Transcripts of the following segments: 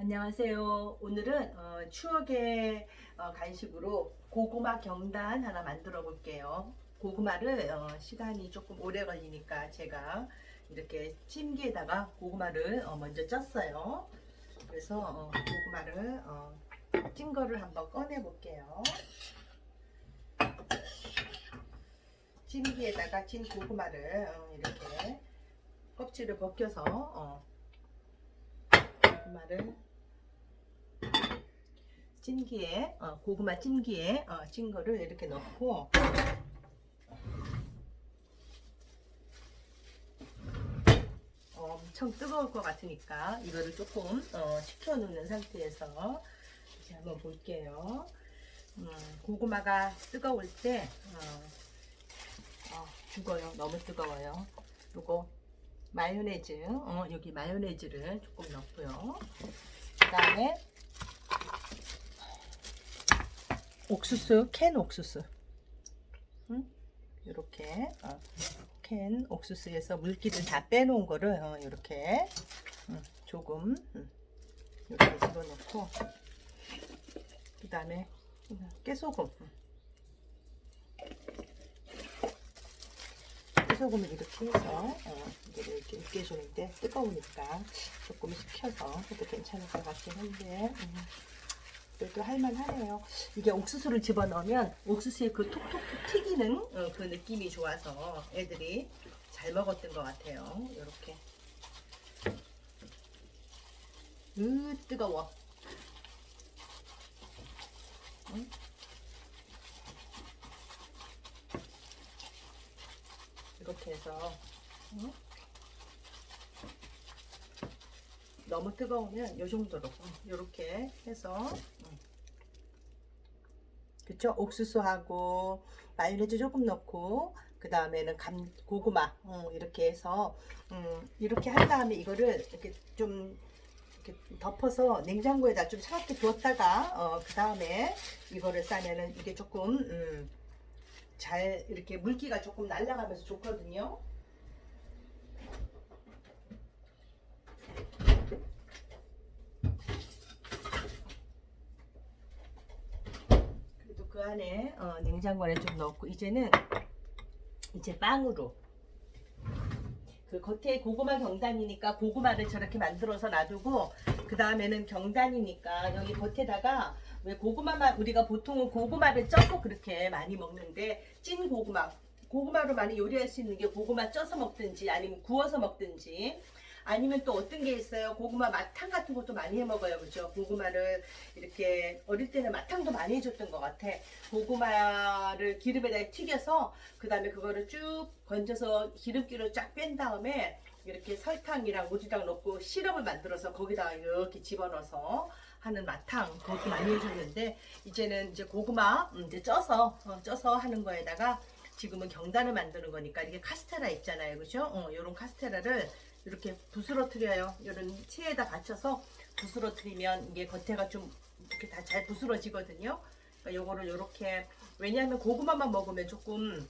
안녕하세요. 오늘은 어, 추억의 어, 간식으로 고구마 경단 하나 만들어 볼게요. 고구마를 어, 시간이 조금 오래 걸리니까 제가 이렇게 찜기에다가 고구마를 어, 먼저 쪘어요. 그래서 어, 고구마를 어, 찐 거를 한번 꺼내 볼게요. 찜기에다가 찐 고구마를 어, 이렇게 껍질을 벗겨서 어, 고구마를 찜기에 어, 고구마 찜기에 어, 찐 거를 이렇게 넣고 어, 엄청 뜨거울 것 같으니까 이거를 조금 어, 식혀놓는 상태에서 이제 한번 볼게요. 음, 고구마가 뜨거울 때 어, 어, 죽어요. 너무 뜨거워요. 요거 마요네즈 어, 여기 마요네즈를 조금 넣고요. 그 다음에 옥수수? 캔 옥수수. 음? 이렇게. 어, 캔 옥수수에서 물기를 다 빼놓은 거를 어, 이렇게. 음, 조금. 음, 이렇게 집어넣고. 그 다음에 깨소금. 음. 깨소금을 이렇게 해서 어, 이거를 이렇게 으깨주는데 뜨거우니까 조금 식혀서 해도 괜찮을 것 같긴 한데. 음. 그래도 할만하네요. 이게 옥수수를 집어넣으면 옥수수의 그 톡톡톡 튀기는 어, 그 느낌이 좋아서 애들이 잘 먹었던 것 같아요. 이렇게. 으 뜨거워. 응? 이렇게 해서 응? 너무 뜨거우면 이 정도로 이렇게 해서 그쵸 옥수수하고 마요네즈 조금 넣고 그 다음에는 감 고구마 음, 이렇게 해서 음, 이렇게 한 다음에 이거를 이렇게 좀 이렇게 덮어서 냉장고에다 좀 차갑게 두었다가 어, 그 다음에 이거를 싸면은 이게 조금 음, 잘 이렇게 물기가 조금 날아가면서 좋거든요. 그래도 그 안에 어, 냉장고 안에 좀 넣고 이제는 이제 빵으로. 그 겉에 고구마 경단이니까 고구마를 저렇게 만들어서 놔두고 그 다음에는 경단이니까 여기 겉에다가 왜 고구마만 우리가 보통은 고구마를 쪄서 그렇게 많이 먹는데 찐 고구마 고구마로 많이 요리할 수 있는 게 고구마 쪄서 먹든지 아니면 구워서 먹든지 아니면 또 어떤 게 있어요? 고구마 마탕 같은 것도 많이 해 먹어요. 그죠? 고구마를 이렇게 어릴 때는 마탕도 많이 해줬던 것 같아. 고구마를 기름에다 튀겨서 그 다음에 그거를 쭉 건져서 기름기를 쫙뺀 다음에 이렇게 설탕이랑 오지랑 넣고 시럽을 만들어서 거기다가 이렇게 집어넣어서 하는 마탕 그것도 많이 해줬는데 이제는 이제 고구마 음, 이제 쪄서 어, 쪄서 하는 거에다가 지금은 경단을 만드는 거니까 이게 카스테라 있잖아요. 그죠? 어, 요런 카스테라를 이렇게 부스러뜨려요. 이런 체에다 받쳐서 부스러뜨리면 이게 겉에가 좀 이렇게 다 잘 부스러지거든요. 그러니까 요거를 요렇게 왜냐하면 고구마만 먹으면 조금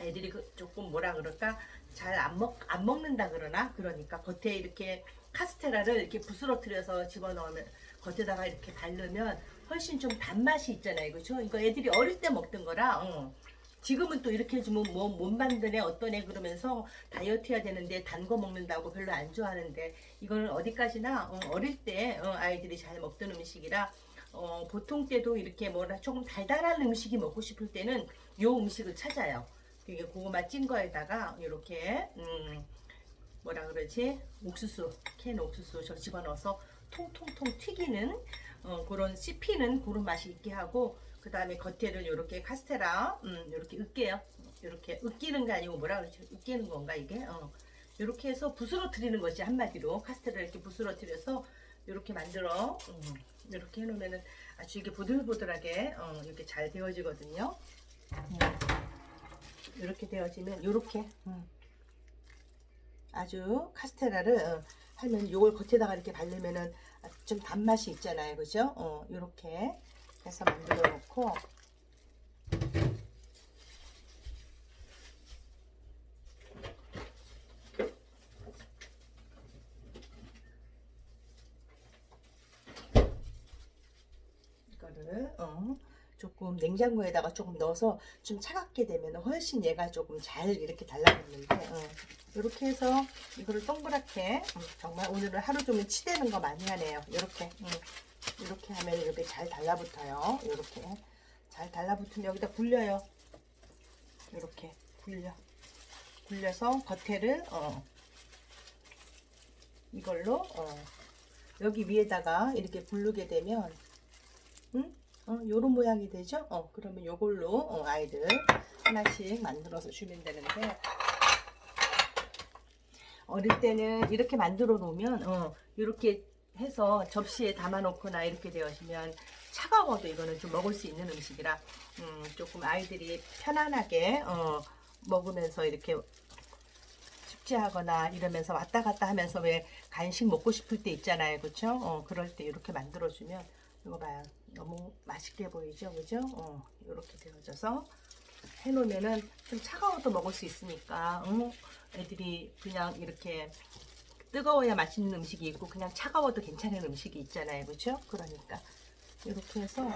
애들이 그 조금 뭐라 그럴까? 잘 안 먹 안 먹는다 그러나? 그러니까 겉에 이렇게 카스테라를 이렇게 부스러뜨려서 집어넣으면 겉에다가 이렇게 바르면 훨씬 좀 단맛이 있잖아요. 그죠 이거 애들이 어릴 때 먹던 거라 어. 지금은 또 이렇게 해주면 뭐 못 만드네 어떤 애 그러면서 다이어트 해야 되는데 단 거 먹는다고 별로 안 좋아하는데 이거는 어디까지나 어, 어릴 때 어, 아이들이 잘 먹던 음식이라 어, 보통 때도 이렇게 뭐라 조금 달달한 음식이 먹고 싶을 때는 요 음식을 찾아요. 이게 고구마 찐 거에다가 이렇게 음, 뭐라 그러지 옥수수 캔 옥수수 저 집어넣어서 통통통 튀기는 어, 그런 씹히는 그런 맛이 있게 하고 그 다음에 겉에를 이렇게 카스테라 음, 이렇게 으깨요. 이렇게 으끼는 게 아니고 뭐라 그러지? 으깨는 건가 이게? 어. 이렇게 해서 부스러뜨리는 것이 한마디로 카스테라 이렇게 부스러뜨려서 이렇게 만들어 음, 이렇게 해놓으면은 아주 이게 보들보들하게 어, 이렇게 잘 되어지거든요. 음. 이렇게 되어지면 이렇게 음. 아주 카스테라를 어, 하면 이걸 겉에다가 이렇게 바르면은 좀 단맛이 있잖아요, 그죠? 어, 이렇게 해서 만들어 놓고 이거를 어, 조금 냉장고에다가 조금 넣어서 좀 차갑게 되면 훨씬 얘가 조금 잘 이렇게 달라붙는데 어, 이렇게 해서 이거를 동그랗게 음, 정말 오늘은 하루 종일 치대는 거 많이 하네요. 이렇게 음, 이렇게 하면 이렇게 잘 달라붙어요. 이렇게 잘 달라붙으면 여기다 굴려요. 이렇게 굴려 굴려서 겉에를 어, 이걸로 어, 여기 위에다가 이렇게 부르게 되면 음? 어, 요런 모양이 되죠? 어, 그러면 요걸로 어, 아이들 하나씩 만들어서 주면 되는데 어릴 때는 이렇게 만들어 놓으면 어, 이렇게 해서 접시에 담아 놓거나 이렇게 되어지면 차가워도 이거는 좀 먹을 수 있는 음식이라 음, 조금 아이들이 편안하게 어, 먹으면서 이렇게 숙제하거나 이러면서 왔다 갔다 하면서 왜 간식 먹고 싶을 때 있잖아요. 그렇죠? 어, 그럴 때 이렇게 만들어 주면 이거 봐요. 너무 맛있게 보이죠? 그죠? 어, 이렇게 되어져서 해 놓으면은 좀 차가워도 먹을 수 있으니까 응? 애들이 그냥 이렇게 뜨거워야 맛있는 음식이 있고 그냥 차가워도 괜찮은 음식이 있잖아요. 그렇죠? 그러니까 이렇게 해서 음,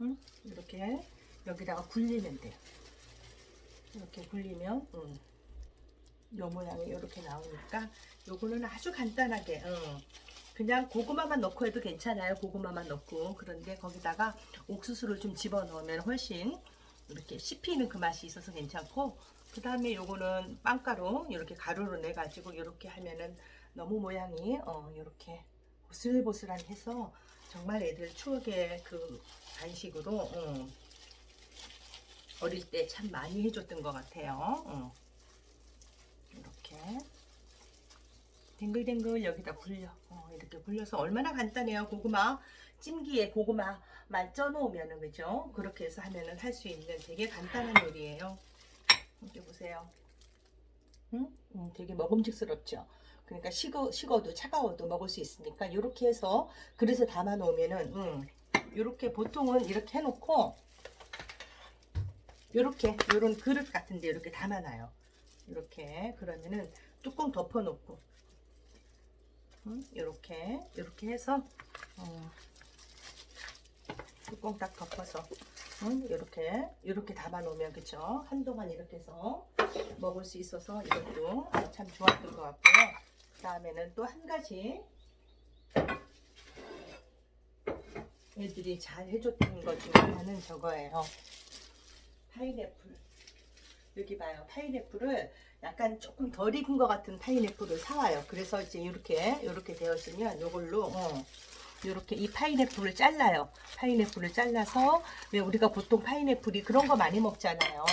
음, 이렇게 여기다가 굴리면 돼요. 이렇게 굴리면 음, 요 모양이 이렇게 나오니까 요거는 아주 간단하게 어, 그냥 고구마만 넣고 해도 괜찮아요. 고구마만 넣고 그런데 거기다가 옥수수를 좀 집어 넣으면 훨씬 이렇게 씹히는 그 맛이 있어서 괜찮고 그 다음에 요거는 빵가루 이렇게 가루로 내 가지고 이렇게 하면은 너무 모양이 어 이렇게 보슬보슬한 해서 정말 애들 추억의 그 간식으로 어, 어릴 때 참 많이 해줬던 것 같아요. 어. 이렇게 댕글댕글 여기다 굴려. 어, 이렇게 굴려서 얼마나 간단해요. 고구마 찜기에 고구마만 쪄놓으면은 그죠? 그렇게 해서 하면은 할 수 있는 되게 간단한 요리예요. 이렇게 보세요. 응? 음, 되게 먹음직스럽죠? 그러니까 식어, 식어도 차가워도 먹을 수 있으니까 이렇게 해서 그릇에 담아 놓으면은 음, 이렇게 보통은 이렇게 해놓고 이렇게 이런 그릇 같은데 이렇게 담아놔요. 이렇게 그러면은 뚜껑 덮어놓고 이렇게 이렇게 해서 어, 뚜껑 딱 덮어서 이렇게 이렇게 담아 놓으면 그쵸? 한동안 이렇게 해서 먹을 수 있어서 이것도 참 좋았던 것 같고요. 그 다음에는 또 한 가지 애들이 잘 해줬던 것 중에 하나는 저거예요. 파인애플 여기 봐요. 파인애플을 약간 조금 덜 익은 것 같은 파인애플을 사와요. 그래서 이제 이렇게 이렇게 되었으면 이걸로 어, 이렇게 이 파인애플을 잘라요. 파인애플을 잘라서 왜 우리가 보통 파인애플이 그런 거 많이 먹잖아요.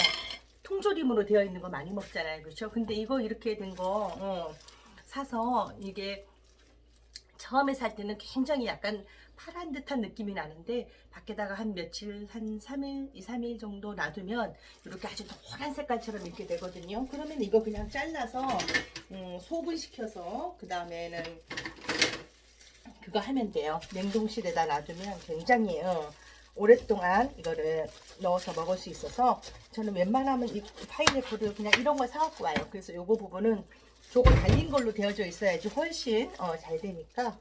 통조림으로 되어 있는 거 많이 먹잖아요. 그렇죠? 근데 이거 이렇게 된거 어, 사서 이게 처음에 살 때는 굉장히 약간 파란 듯한 느낌이 나는데 밖에다가 한 며칠 한 3일, 2, 3일 정도 놔두면 이렇게 아주 노란 색깔처럼 이렇게 되거든요. 그러면 이거 그냥 잘라서 음, 소분시켜서 그 다음에는 그거 하면 돼요. 냉동실에다 놔두면 굉장히 어, 오랫동안 이거를 넣어서 먹을 수 있어서 저는 웬만하면 이 파인애플을 그냥 이런 걸 사갖고 와요. 그래서 요거 부분은 조금 달린 걸로 되어져 있어야지 훨씬 어, 잘 되니까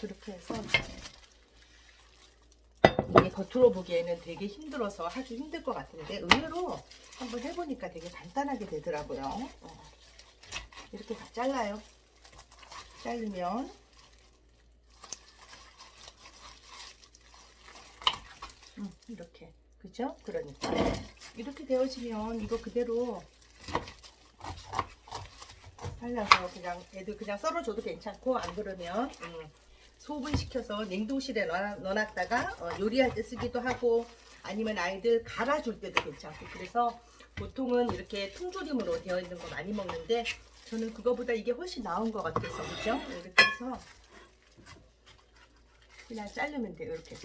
그렇게 해서 이게 겉으로 보기에는 되게 힘들어서 하기 힘들 것 같은데 의외로 한번 해보니까 되게 간단하게 되더라고요. 어. 이렇게 다 잘라요. 자르면 음, 이렇게 그죠? 그러니까 이렇게 되어지면 이거 그대로 잘라서 그냥 애들 그냥 썰어줘도 괜찮고 안 그러면 음, 소분시켜서 냉동실에 넣어, 넣어놨다가 어, 요리할 때 쓰기도 하고 아니면 아이들 갈아줄 때도 괜찮고 그래서 보통은 이렇게 통조림으로 되어 있는 거 많이 먹는데 저는 그거보다 이게 훨씬 나은 것 같아서 그죠? 이렇게 해서 그냥 자르면 돼요 이렇게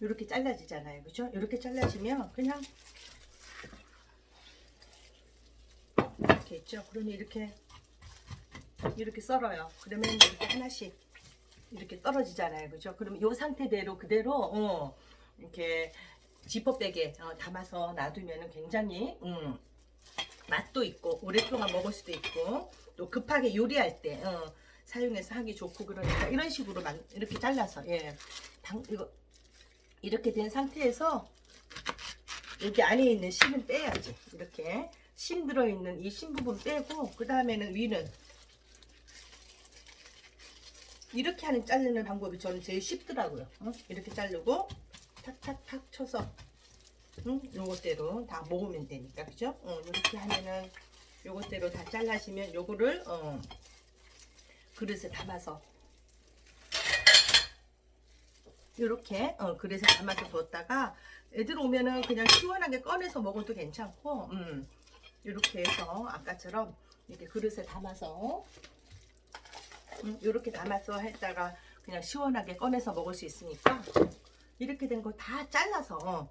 이렇게 잘라지잖아요 그죠? 이렇게 잘라지면 그냥 이렇게 있죠 그러면 이렇게 이렇게 썰어요 그러면 이렇게 하나씩 이렇게 떨어지잖아요 그죠? 그러면 이 상태대로 그대로 어, 이렇게 지퍼백에 어, 담아서 놔두면 굉장히 음, 맛도 있고 오랫동안 먹을 수도 있고 또 급하게 요리할 때 어, 사용해서 하기 좋고 그러니까 이런 식으로 만, 이렇게 잘라서 예. 당, 이거 이렇게 된 상태에서 여기 안에 있는 심은 빼야지 이렇게 심 들어있는 이 심 부분 빼고 그 다음에는 위는 이렇게 하는 자르는 방법이 저는 제일 쉽더라고요 어? 이렇게 자르고 탁탁탁 쳐서 응? 요것대로 다 먹으면 되니까 그죠? 어, 이렇게 하면은 요것대로 다 잘라시면 요거를 어, 그릇에 담아서 이렇게 어, 그릇에 담아서 뒀다가 애들 오면은 그냥 시원하게 꺼내서 먹어도 괜찮고 음, 이렇게 해서 아까처럼 이렇게 그릇에 담아서 음, 이렇게 담아서 했다가 그냥 시원하게 꺼내서 먹을 수 있으니까 이렇게 된 거 다 잘라서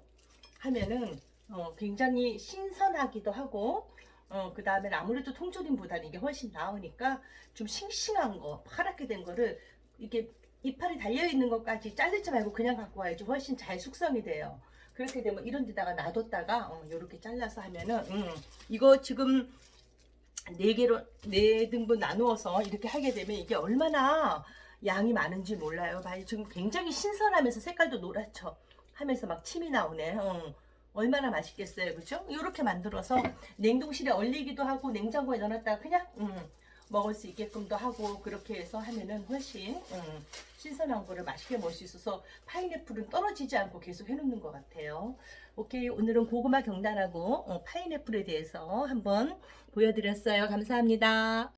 하면은 어, 굉장히 신선하기도 하고 어, 그 다음에 아무래도 통조림보다는 이게 훨씬 나으니까 좀 싱싱한 거 파랗게 된 거를 이게 이파리 달려있는 것까지 자르지 말고 그냥 갖고 와야지 훨씬 잘 숙성이 돼요. 그렇게 되면 이런 데다가 놔뒀다가 어, 이렇게 잘라서 하면은 음, 이거 지금 네 개로 네 등분 나누어서 이렇게 하게 되면 이게 얼마나 양이 많은지 몰라요. 봐요. 지금 굉장히 신선하면서 색깔도 노랗죠. 하면서 막 침이 나오네. 어. 얼마나 맛있겠어요, 그죠? 이렇게 만들어서 냉동실에 얼리기도 하고 냉장고에 넣어놨다가 그냥 음, 먹을 수 있게끔도 하고 그렇게 해서 하면은 훨씬 음, 신선한 거를 맛있게 먹을 수 있어서 파인애플은 떨어지지 않고 계속 해놓는 것 같아요. 오케이 오늘은 고구마 경단하고 어, 파인애플에 대해서 한번 보여드렸어요. 감사합니다.